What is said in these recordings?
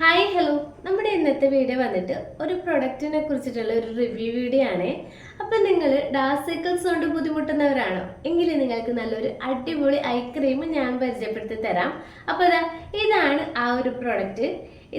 Hi hello നമ്മുടെ ഇന്നത്തെ video വന്നിട്ട് ഒരു പ്രൊഡക്റ്റിനെ കുറിച്ചിട്ടുള്ള ഒരു റിവ്യൂ വീഡിയോ ആണ്. അപ്പം നിങ്ങൾ ഡാർക്ക് സർക്കിൾസ് കൊണ്ട് ബുദ്ധിമുട്ടുന്നവരാണോ? എങ്കിൽ നിങ്ങൾക്ക് നല്ലൊരു അടിപൊളി ഐ ക്രീം ഞാൻ പരിചയപ്പെടുത്തി തരാം. അപ്പോൾ അതാ ഇതാണ് ആ ഒരു പ്രൊഡക്റ്റ്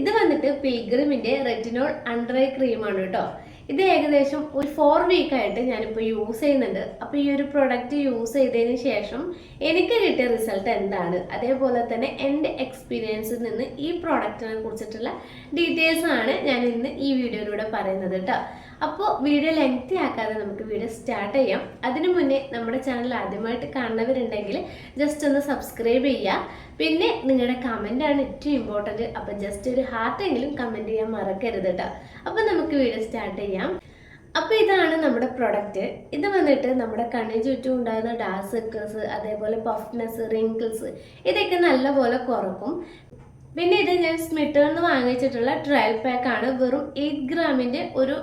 ഇത് വന്നിട്ട് പിൽഗ്രിമിന്റെ റെറ്റിനോൾ അണ്ടർ ഐ ക്രീമാണ് കേട്ടോ. ഇത് ഏകദേശം ഒരു ഫോർ വീക്ക് ആയിട്ട് ഞാനിപ്പോൾ യൂസ് ചെയ്യുന്നുണ്ട്. അപ്പോൾ ഈ ഒരു പ്രൊഡക്റ്റ് യൂസ് ചെയ്തതിന് ശേഷം എനിക്ക് കിട്ടിയ റിസൾട്ട് എന്താണ്? അതേപോലെ തന്നെ എന്റെ എക്സ്പീരിയൻസിൽ നിന്ന് ഈ പ്രൊഡക്റ്റിനെ കുറിച്ചിട്ടുള്ള ഡീറ്റെയിൽസ് ആണ് ഞാൻ ഇന്ന് ഈ വീഡിയോയിലൂടെ പറയുന്നത് കേട്ടോ അപ്പോൾ വീഡിയോ ലെങ്തി ആക്കാതെ നമുക്ക് വീഡിയോ സ്റ്റാർട്ട് ചെയ്യാം. അതിനു മുന്നേ നമ്മുടെ ചാനൽ ആദ്യമായിട്ട് കാണുന്നവരുണ്ടെങ്കിൽ ജസ്റ്റ് ഒന്ന് സബ്സ്ക്രൈബ് ചെയ്യുക. പിന്നെ നിങ്ങളുടെ കമന്റ് ആണ് ഏറ്റവും ഇമ്പോർട്ടന്റ് അപ്പോൾ ജസ്റ്റ് ഒരു ഹാർട്ടെങ്കിലും കമന്റ് ചെയ്യാൻ മറക്കരുത് കേട്ടോ അപ്പോൾ നമുക്ക് വീഡിയോ സ്റ്റാർട്ട് ചെയ്യാം. അപ്പോൾ ഇതാണ് നമ്മുടെ പ്രൊഡക്റ്റ് ഇത് വന്നിട്ട് നമ്മുടെ കണ്ണിന് ചുറ്റും ഉണ്ടാകുന്ന ഡാർക്ക് സർക്കിൾസ് അതേപോലെ പഫ്നെസ് റിങ്കിൾസ് ഇതൊക്കെ നല്ലപോലെ കുറക്കും. പിന്നെ ഇത് ഞാൻ സ്മിട്ടേൺ നിന്ന് വാങ്ങിച്ചിട്ടുള്ള ട്രയൽ പാക്ക് ആണ്. വെറും എയ്റ്റ് ഗ്രാമിന്റെ ഒരു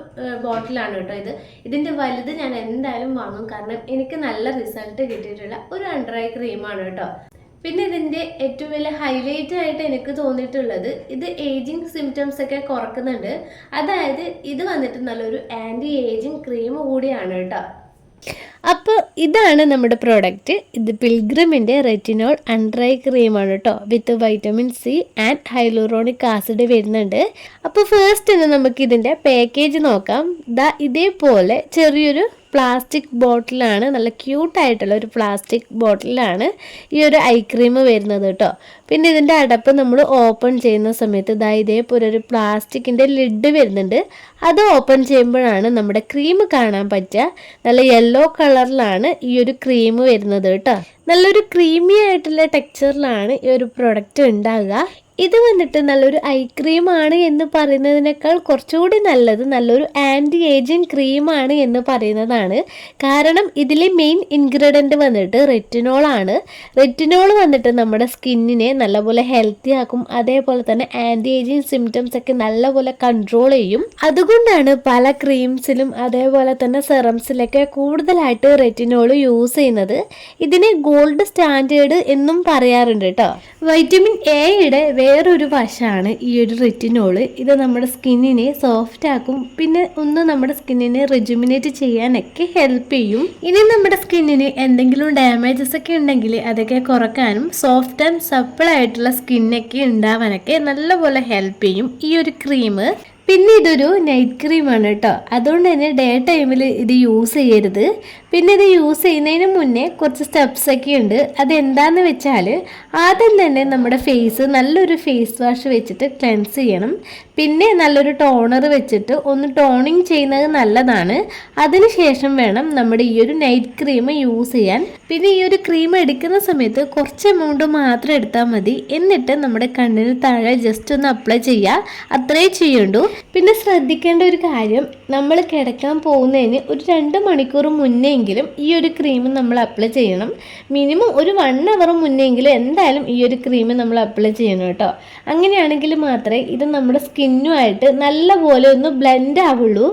ബോട്ടിലാണ് കേട്ടോ ഇത്. ഇതിന്റെ വലുത് ഞാൻ എന്തായാലും വാങ്ങും. കാരണം എനിക്ക് നല്ല റിസൾട്ട് കിട്ടിയിട്ടുള്ള ഒരു അണ്ടർ ഐ ക്രീമാണ് കേട്ടോ. പിന്നെ ഇതിന്റെ ഏറ്റവും വലിയ ഹൈലൈറ്റ് ആയിട്ട് എനിക്ക് തോന്നിയിട്ടുള്ളത് ഇത് ഏജിങ് സിംറ്റംസ് ഒക്കെ കുറക്കുന്നുണ്ട്. അതായത് ഇത് വന്നിട്ട് നല്ലൊരു ആന്റി ഏജിങ് ക്രീം കൂടിയാണ് കേട്ടോ. അപ്പോൾ ഇതാണ് നമ്മുടെ പ്രോഡക്റ്റ് ഇത് പിൽഗ്രിമിന്റെ റെറ്റിനോൾ അൺഡ്രൈ ക്രീമാണ് കേട്ടോ with vitamin C and hyaluronic acid വരുന്നുണ്ട്. അപ്പോൾ ഫസ്റ്റ് തന്നെ നമുക്ക് ഇതിന്റെ പാക്കേജ് നോക്കാം. ദാ ഇതേപോലെ ചെറിയൊരു പ്ലാസ്റ്റിക് ബോട്ടിലാണ് നല്ല ക്യൂട്ടായിട്ടുള്ള ഒരു പ്ലാസ്റ്റിക് ബോട്ടിലാണ് ഈ ഒരു ഐ ക്രീം വരുന്നത് കേട്ടോ. പിന്നെ ഇതിന്റെ അടപ്പ് നമ്മൾ ഓപ്പൺ ചെയ്യുന്ന സമയത്ത് ഇതാ ഇതേപോലെ ഒരു പ്ലാസ്റ്റിക്കിന്റെ ലിഡ് വരുന്നുണ്ട്. അത് ഓപ്പൺ ചെയ്യുമ്പോഴാണ് നമ്മുടെ ക്രീം കാണാൻ പറ്റുക. നല്ല യെല്ലോ കളറിലാണ് ഈ ഒരു ക്രീം വരുന്നത് കേട്ടോ. നല്ലൊരു ക്രീമി ആയിട്ടുള്ള ടെക്സ്ചറിലാണ് ഈ ഒരു പ്രൊഡക്റ്റ് ഉണ്ടാകുക ഇത് വന്നിട്ട് നല്ലൊരു ഐ ആണ് എന്ന് പറയുന്നതിനേക്കാൾ കുറച്ചുകൂടി നല്ലത് നല്ലൊരു ആന്റി ഏജിങ് ക്രീമാണ് എന്ന് പറയുന്നതാണ്. കാരണം ഇതിലെ മെയിൻ ഇൻഗ്രീഡിയന്റ് വന്നിട്ട് റെറ്റിനോളാണ് റെറ്റിനോൾ വന്നിട്ട് നമ്മുടെ സ്കിന്നിനെ നല്ലപോലെ ഹെൽത്തി ആക്കും. അതേപോലെ തന്നെ ആന്റി ഏജിങ് സിംറ്റംസ് ഒക്കെ നല്ലപോലെ കൺട്രോൾ ചെയ്യും. അതുകൊണ്ടാണ് പല ക്രീംസിലും അതേപോലെ തന്നെ സെറംസിലൊക്കെ കൂടുതലായിട്ട് റെറ്റിനോൾ യൂസ് ചെയ്യുന്നത്. ഇതിനെ ഗോൾഡ് സ്റ്റാൻഡേർഡ് എന്നും പറയാറുണ്ട് കേട്ടോ. വൈറ്റമിൻ എയുടെ വേറൊരു വശമാണ് ഈ ഒരു റിറ്റിനോൾ ഇത് നമ്മുടെ സ്കിന്നിനെ സോഫ്റ്റ് ആക്കും. പിന്നെ ഒന്ന് നമ്മുടെ സ്കിന്നിനെ റെജുമിനേറ്റ് ചെയ്യാനൊക്കെ ഹെൽപ്പ് ചെയ്യും. ഇനി നമ്മുടെ സ്കിന്നിന് എന്തെങ്കിലും ഡാമേജസ് ഒക്കെ ഉണ്ടെങ്കിൽ അതൊക്കെ കുറക്കാനും സോഫ്റ്റ് ആൻഡ് സപ്പിൾ ആയിട്ടുള്ള സ്കിന്നൊക്കെ ഉണ്ടാവാനൊക്കെ നല്ലപോലെ ഹെൽപ്പ് ചെയ്യും. ഈ ഒരു ക്രീം പിന്നെ ഇതൊരു നൈറ്റ് ക്രീമാണ് കേട്ടോ അതുകൊണ്ട് തന്നെ ഡേ ടൈമിൽ ഇത് യൂസ് ചെയ്യരുത്. പിന്നെ ഇത് യൂസ് ചെയ്യുന്നതിന് മുന്നേ കുറച്ച് സ്റ്റെപ്സൊക്കെ ഉണ്ട്. അതെന്താണെന്ന് വെച്ചാൽ ആദ്യം തന്നെ നമ്മുടെ ഫേസ് നല്ലൊരു ഫേസ് വാഷ് വെച്ചിട്ട് ക്ലെൻസ് ചെയ്യണം. പിന്നെ നല്ലൊരു ടോണർ വെച്ചിട്ട് ഒന്ന് ടോണിങ് ചെയ്യുന്നത് നല്ലതാണ്. അതിനുശേഷം വേണം നമ്മുടെ ഈ ഒരു നൈറ്റ് ക്രീം യൂസ് ചെയ്യാൻ. പിന്നെ ഈ ഒരു ക്രീം എടുക്കുന്ന സമയത്ത് കുറച്ച് എമൗണ്ട് മാത്രം എടുത്താൽ മതി. എന്നിട്ട് നമ്മുടെ കണ്ണിന് താഴെ ജസ്റ്റ് ഒന്ന് അപ്ലൈ ചെയ്യുക അത്രേ ചെയ്യണ്ടൂ പിന്നെ ശ്രദ്ധിക്കേണ്ട ഒരു കാര്യം നമ്മൾ കിടക്കാൻ പോകുന്നതിന് ഒരു രണ്ട് മണിക്കൂർ മുന്നെങ്കിലും ഈ ഒരു ക്രീം നമ്മൾ അപ്ലൈ ചെയ്യണം. മിനിമം ഒരു വൺ അവർ മുന്നെങ്കിലും എന്തായാലും ഈ ഒരു ക്രീം നമ്മൾ അപ്ലൈ ചെയ്യണം കേട്ടോ. അങ്ങനെയാണെങ്കിൽ മാത്രമേ ഇത് നമ്മുടെ സ്കിന്നുമായിട്ട് നല്ലപോലെ ഒന്ന് ബ്ലെൻഡ് ആവുള്ളൂ.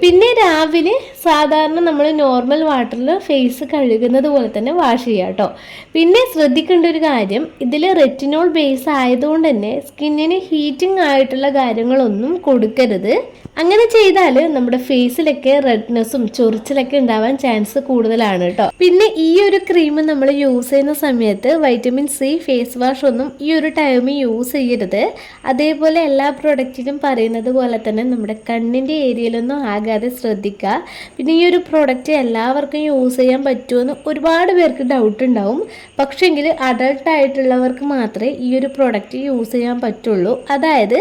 പിന്നെ രാവിലെ സാധാരണ നമ്മൾ നോർമൽ വാട്ടറിൽ ഫേസ് കഴുകുന്നത് പോലെ തന്നെ വാഷ് ചെയ്യുക കേട്ടോ പിന്നെ ശ്രദ്ധിക്കേണ്ട ഒരു കാര്യം ഇതിൽ റെറ്റിനോൾ ബേസ് ആയതുകൊണ്ട് തന്നെ സ്കിന്നിന് ഹീറ്റിംഗ് ആയിട്ടുള്ള കാര്യങ്ങളൊന്നും കൊടുക്കരുത്. അങ്ങനെ ചെയ്താൽ നമ്മുടെ ഫേസിലൊക്കെ റെഡ്നെസ്സും ചൊറിച്ചിലൊക്കെ ഉണ്ടാവാൻ ചാൻസ് കൂടുതലാണ് കേട്ടോ പിന്നെ ഈ ഒരു ക്രീം നമ്മൾ യൂസ് ചെയ്യുന്ന സമയത്ത് വൈറ്റമിൻ സി ഫേസ് വാഷ് ഒന്നും ഈ ഒരു ടൈമിൽ യൂസ് ചെയ്യരുത്. അതേപോലെ എല്ലാ പ്രൊഡക്റ്റിലും പറയുന്നത് പോലെ തന്നെ നമ്മുടെ കണ്ണിന്റെ ഏരിയയിലൊന്നും ആകാതെ ശ്രദ്ധിക്കുക. പിന്നെ ഈ ഒരു പ്രോഡക്റ്റ് എല്ലാവർക്കും യൂസ് ചെയ്യാൻ പറ്റുമെന്ന് ഒരുപാട് പേർക്ക് ഡൗട്ട് ഉണ്ടാവും. പക്ഷേങ്കിൽ അഡൾട്ട് ആയിട്ടുള്ളവർക്ക് മാത്രമേ ഈ ഒരു പ്രോഡക്റ്റ് യൂസ് ചെയ്യാൻ പറ്റുള്ളൂ. അതായത്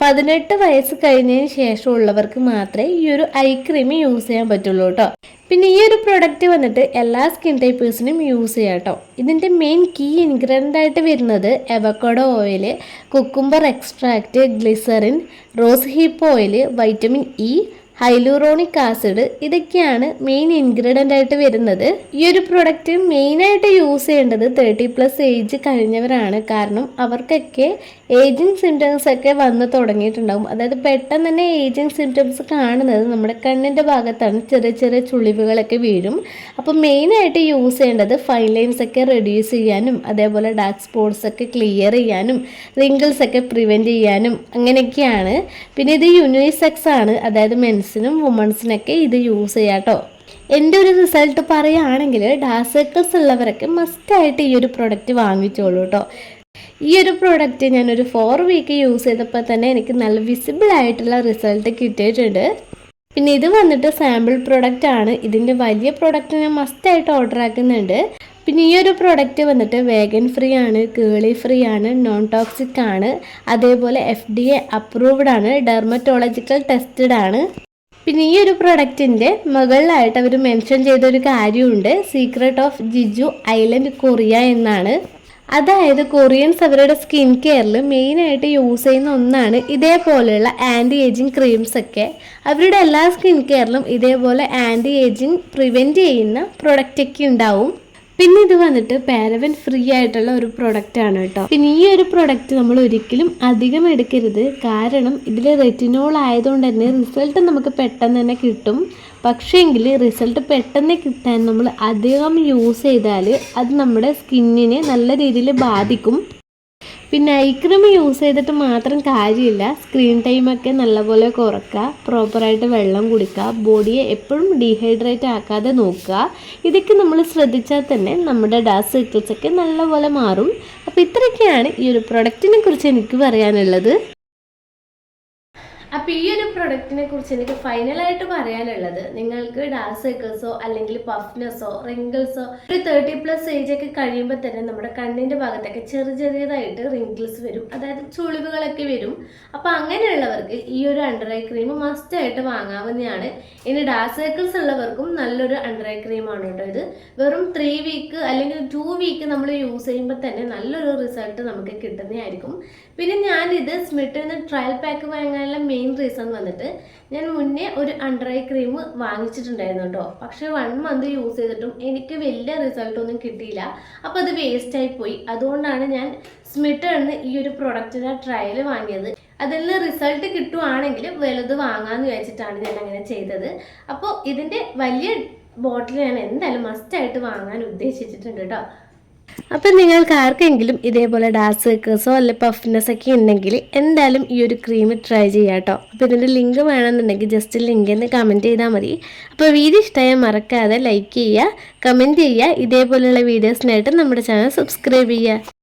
പതിനെട്ട് വയസ്സ് കഴിഞ്ഞതിന് ശേഷമുള്ളവർക്ക് മാത്രമേ ഈ ഒരു ഐ ക്രീം യൂസ് ചെയ്യാൻ പറ്റുള്ളൂ കേട്ടോ. പിന്നെ ഈ ഒരു പ്രൊഡക്റ്റ് വന്നിട്ട് എല്ലാ സ്കിൻ ടൈപ്പേഴ്സിനും യൂസ് ചെയ്യാം കേട്ടോ. ഇതിന്റെ മെയിൻ കീ ഇൻഗ്രീഡിയന്റ് ആയിട്ട് വരുന്നത് avocado oil cucumber extract glycerin rose hip oil vitamin E hyaluronic acid ഇതൊക്കെയാണ് മെയിൻ ഇൻഗ്രീഡിയന്റ് ആയിട്ട് വരുന്നത്. ഈ ഒരു പ്രൊഡക്റ്റ് മെയിനായിട്ട് യൂസ് ചെയ്യേണ്ടത് തേർട്ടി പ്ലസ് ഏജ് കഴിഞ്ഞവരാണ്. കാരണം അവർക്കൊക്കെ ഏജിങ് സിംറ്റംസ് ഒക്കെ വന്ന് തുടങ്ങിയിട്ടുണ്ടാകും അതായത് പെട്ടെന്ന് തന്നെ ഏജിങ് സിംറ്റംസ് കാണുന്നത് നമ്മുടെ കണ്ണിന്റെ ഭാഗത്താണ്. ചെറിയ ചെറിയ ചുളിവുകളൊക്കെ വീഴും. അപ്പോൾ മെയിനായിട്ട് യൂസ് ചെയ്യേണ്ടത് ഫൈൻ ലൈൻസ് ഒക്കെ റെഡ്യൂസ് ചെയ്യാനും അതേപോലെ ഡാർക്ക് സ്പോട്ട്സ് ഒക്കെ ക്ലിയർ ചെയ്യാനും റിങ്കിൾസ് ഒക്കെ പ്രിവെന്റ് ചെയ്യാനും അങ്ങനെയൊക്കെയാണ്. പിന്നെ ഇത് യൂണിസെക്സ് ആണ്. അതായത് മെൻസിനും വുമൺസിനൊക്കെ ഇത് യൂസ് ചെയ്യാം എന്റെ ഒരു റിസൾട്ട് പറയുകയാണെങ്കിൽ ഡാർക്ക് സർക്കിൾസ് ഉള്ളവരൊക്കെ മസ്റ്റായിട്ട് ഈ ഒരു പ്രൊഡക്റ്റ് വാങ്ങിച്ചോളൂ കേട്ടോ. ഈ ഒരു പ്രോഡക്റ്റ് ഞാനൊരു ഫോർ വീക്ക് യൂസ് ചെയ്തപ്പോൾ തന്നെ എനിക്ക് നല്ല വിസിബിൾ ആയിട്ടുള്ള റിസൾട്ട് കിട്ടിയിട്ടുണ്ട്. പിന്നെ ഇത് വന്നിട്ട് സാമ്പിൾ പ്രോഡക്റ്റ് ആണ്. ഇതിന്റെ വലിയ പ്രോഡക്റ്റ് ഞാൻ മസ്റ്റായിട്ട് ഓർഡർ ആക്കുന്നുണ്ട്. പിന്നെ ഈ ഒരു പ്രോഡക്റ്റ് വന്നിട്ട് വേഗൻ ഫ്രീ ആണ് കേളി ഫ്രീ ആണ് നോൺ ടോക്സിക് ആണ്. അതേപോലെ എഫ് ഡി എ അപ്രൂവ്ഡ് ആണ് ഡെർമറ്റോളജിക്കൽ ടെസ്റ്റഡ് ആണ്. പിന്നെ ഈ ഒരു പ്രൊഡക്റ്റിന്റെ മുകളിലായിട്ട് അവർ മെൻഷൻ ചെയ്തൊരു കാര്യമുണ്ട്. Secret of Jeju island Korea എന്നാണ്. അതായത് കൊറിയൻസ് അവരുടെ സ്കിൻ കെയറിൽ മെയിനായിട്ട് യൂസ് ചെയ്യുന്ന ഒന്നാണ് ഇതേപോലെയുള്ള ആന്റി ഏജിങ് ക്രീംസ് ഒക്കെ. അവരുടെ എല്ലാ സ്കിൻ കെയറിലും ഇതേപോലെ ആന്റി ഏജിങ് പ്രിവെന്റ് ചെയ്യുന്ന പ്രൊഡക്റ്റൊക്കെ ഉണ്ടാവും. പിന്നെ ഇത് വന്നിട്ട് പാരവൻ ഫ്രീ ആയിട്ടുള്ള ഒരു പ്രൊഡക്റ്റ് ആണ് കേട്ടോ. പിന്നെ ഈ ഒരു പ്രൊഡക്റ്റ് നമ്മൾ ഒരിക്കലും അധികം എടുക്കരുത്. കാരണം ഇതിൽ റെറ്റിനോൾ ആയതുകൊണ്ട് തന്നെ റിസൾട്ട് നമുക്ക് പെട്ടെന്ന് തന്നെ കിട്ടും. പക്ഷേങ്കിൽ റിസൾട്ട് പെട്ടെന്ന് കിട്ടാൻ നമ്മൾ അധികം യൂസ് ചെയ്താൽ അത് നമ്മുടെ സ്കിന്നിനെ നല്ല രീതിയിൽ ബാധിക്കും. പിന്നെ ഐ ക്രീം യൂസ് ചെയ്തിട്ട് മാത്രം കാര്യമില്ല. സ്ക്രീൻ ടൈമൊക്കെ നല്ലപോലെ കുറക്കുക പ്രോപ്പറായിട്ട് വെള്ളം കുടിക്കുക ബോഡിയെ എപ്പോഴും ഡീഹൈഡ്രേറ്റ് ആക്കാതെ നോക്കുക. ഇതൊക്കെ നമ്മൾ ശ്രദ്ധിച്ചാൽ തന്നെ നമ്മുടെ ഡാസ് സിക്കിൾസൊക്കെ നല്ലപോലെ മാറും. അപ്പോൾ ഇത്രയൊക്കെയാണ് ഈ ഒരു പ്രൊഡക്റ്റിനെ കുറിച്ച് എനിക്ക് പറയാനുള്ളത്. അപ്പോൾ ഈ ഒരു പ്രൊഡക്റ്റിനെ കുറിച്ച് എനിക്ക് ഫൈനലായിട്ട് പറയാനുള്ളത് നിങ്ങൾക്ക് ഡാർക്ക് സർക്കിൾസോ അല്ലെങ്കിൽ പഫ്നെസ്സോ റിങ്കിൾസോ ഒരു തേർട്ടി പ്ലസ് ഏജ് ഒക്കെ കഴിയുമ്പോൾ തന്നെ നമ്മുടെ കണ്ണിന്റെ ഭാഗത്തൊക്കെ ചെറിയ ചെറിയതായിട്ട് റിങ്കിൾസ് വരും. അതായത് ചുളിവുകളൊക്കെ വരും. അപ്പോൾ അങ്ങനെയുള്ളവർക്ക് ഈ ഒരു അണ്ടർ ഐ ക്രീം മസ്റ്റായിട്ട് വാങ്ങാവുന്നതാണ്. ഇനി ഡാർക്ക് സർക്കിൾസ് ഉള്ളവർക്കും നല്ലൊരു അണ്ടർ ഐ ക്രീമാണ് കേട്ടോ ഇത്. വെറും ത്രീ വീക്ക് അല്ലെങ്കിൽ ടു വീക്ക് നമ്മൾ യൂസ് ചെയ്യുമ്പോൾ തന്നെ നല്ലൊരു റിസൾട്ട് നമുക്ക് കിട്ടുന്നതായിരിക്കും. പിന്നെ ഞാനിത് സ്മിട്ടിൽ നിന്ന് ട്രയൽ പാക്ക് വാങ്ങാനുള്ള മെയിൻ റീസൺ വന്നിട്ട് ഞാൻ മുന്നേ ഒരു അണ്ടർ ഐ ക്രീം വാങ്ങിച്ചിട്ടുണ്ടായിരുന്നു കേട്ടോ പക്ഷേ വൺ മന്ത് യൂസ് ചെയ്തിട്ടും എനിക്ക് വലിയ റിസൾട്ട് ഒന്നും കിട്ടിയില്ല. അപ്പോൾ അത് വേസ്റ്റായി പോയി. അതുകൊണ്ടാണ് ഞാൻ സ്മിട്ടിൽ നിന്ന് ഈ ഒരു പ്രൊഡക്റ്റിന്റെ ട്രയൽ വാങ്ങിയത്. അതിൽ നിന്ന് റിസൾട്ട് കിട്ടുവാണെങ്കിൽ വലുത് വാങ്ങാമെന്ന് വിചാരിച്ചിട്ടാണ് ഞാൻ അങ്ങനെ ചെയ്തത്. അപ്പോൾ ഇതിന്റെ വലിയ ബോട്ടിൽ ഞാൻ എന്തായാലും മസ്റ്റായിട്ട് വാങ്ങാൻ ഉദ്ദേശിച്ചിട്ടുണ്ട് കേട്ടോ അപ്പം നിങ്ങൾക്ക് ആർക്കെങ്കിലും ഇതേപോലെ ഡാർക്ക് സർക്കിൾസോ അല്ലെ പഫ്നെസ് ഒക്കെ ഉണ്ടെങ്കിൽ എന്തായാലും ഈ ഒരു ക്രീം ട്രൈ ചെയ്യാം കേട്ടോ അപ്പോൾ ഇതിന്റെ ലിങ്ക് വേണമെന്നുണ്ടെങ്കിൽ ജസ്റ്റ് ലിങ്ക് എന്ന് കമന്റ് ചെയ്താൽ മതി. അപ്പോൾ വീഡിയോ ഇഷ്ടമായാൽ മറക്കാതെ ലൈക്ക് ചെയ്യുക കമന്റ് ചെയ്യുക ഇതേപോലെയുള്ള വീഡിയോസിനായിട്ട് നമ്മുടെ ചാനൽ സബ്സ്ക്രൈബ് ചെയ്യുക.